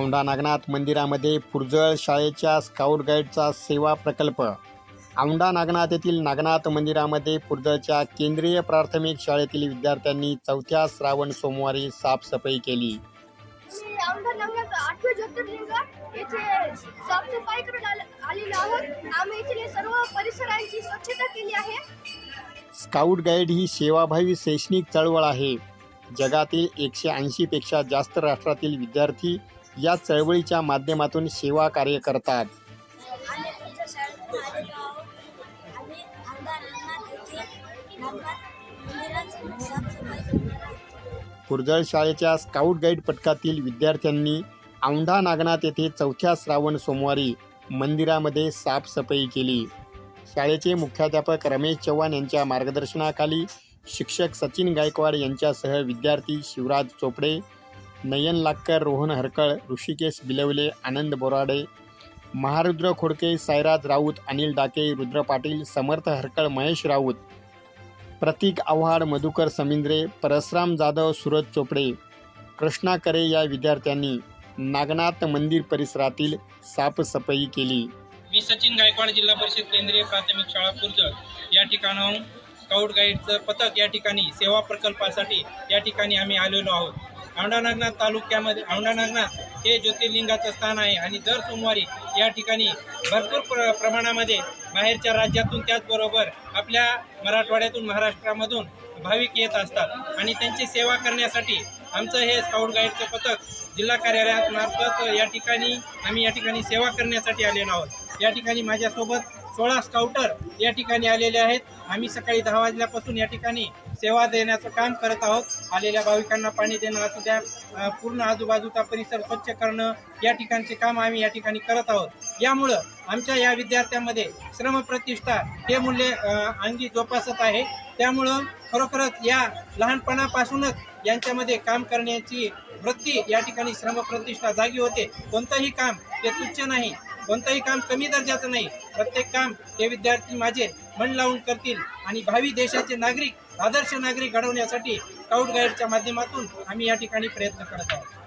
औंढा नागनाथ मंदिरामध्ये पुरजळ शाळेच्या स्काउट गाईडचा सेवा प्रकल्प. औंढा नागनाथ येथील नागनाथ मंदिरामध्ये पुरजळच्या केंद्रीय प्राथमिक शाळेतील विद्यार्थ्यांनी चौथ्या श्रावण सोमवारी साफसफाई केली. मी औंढा नागनाथ आठवे ज्योतिर्लिंग येथे साफसफाई करून आले- आलेलो आहोत. आम्ही येथील सर्व परिसरांची स्वच्छता केली आहे. स्काउट गाईड ही सेवाभावी शैक्षणिक चळवळ आहे. जगातील एकशे ऐंशीपेक्षा जास्त राष्ट्रातील विद्यार्थी या चळवळीच्या माध्यमातून सेवा कार्य करतात. आम्ही पुरजळ शाळेच्या स्काउट गाईड पथकातील विद्यार्थ्यांनी औंढा नागनाथ येथे चौथ्या श्रावण सोमवारी मंदिरामध्ये साफसफाई केली. शाळेचे मुख्याध्यापक रमेश चव्हाण यांच्या मार्गदर्शनाखाली शिक्षक सचिन गायकवाड यांच्यासह विद्यार्थी शिवराज चोपडे नयन लाक्कर रोहन हरकळ ऋषिकेश बिलवले आनंद बोराडे महारुद्र खोडके सायराज राऊत अनिल डाके रुद्र पाटील समर्थ हरकळ महेश राऊत प्रतीक आव्हाड मधुकर समिंद्रे परसराम जाधव सुरज चोपडे कृष्णा करे या विद्यार्थ्यांनी नागनाथ मंदिर परिसरातील साफसफाई केली. मी सचिन गायकवाड जिल्हा परिषद केंद्रीय प्राथमिक शाळा पुरजळ या ठिकाणाहून स्काउट गाईडचं पथक या ठिकाणी सेवा प्रकल्पासाठी या ठिकाणी आम्ही आलेलो आहोत. औंढा नागनाथ तालुक्यामध्ये औंढा नागनाथ हे ज्योतिर्लिंगाचं स्थान आहे आणि दर सोमवारी या ठिकाणी भरपूर प्र प्रमाणामध्ये बाहेरच्या राज्यातून त्याचबरोबर आपल्या मराठवाड्यातून महाराष्ट्रामधून भाविक येत असतात आणि त्यांची सेवा करण्यासाठी आमचं हे स्काउट गाईडचं पथक जिल्हा कार्यालयात मार्फत या ठिकाणी आम्ही या ठिकाणी सेवा करण्यासाठी आलेलो आहोत. या ठिकाणी माझ्यासोबत सोळा स्काउटर या ठिकाणी आलेले आहेत. आम्ही सकाळी दहा वाजल्यापासून या ठिकाणी सेवा देण्याचं काम करत आहोत. आलेल्या भाविकांना पाणी देणं असू द्या पूर्ण आजूबाजूचा परिसर स्वच्छ करणं या ठिकाणचे काम आम्ही या ठिकाणी करत आहोत. यामुळं आमच्या या विद्यार्थ्यांमध्ये श्रमप्रतिष्ठा हे मूल्य अंगी जोपासत आहे. त्यामुळं खरोखरच या लहानपणापासूनच यांच्यामध्ये काम करण्याची वृत्ती या ठिकाणी श्रमप्रतिष्ठा जागी होते. कोणतंही काम ते तुच्छ नाही. कोणतंही काम कमी दर्जाचं नाही. प्रत्येक काम ते विद्यार्थी माझे मन लावून करतील आणि भावी देशाचे नागरिक आदर्श नागरिक घडवण्यासाठी स्काउट गाईडच्या माध्यमातून आम्ही या ठिकाणी प्रयत्न करत आहोत.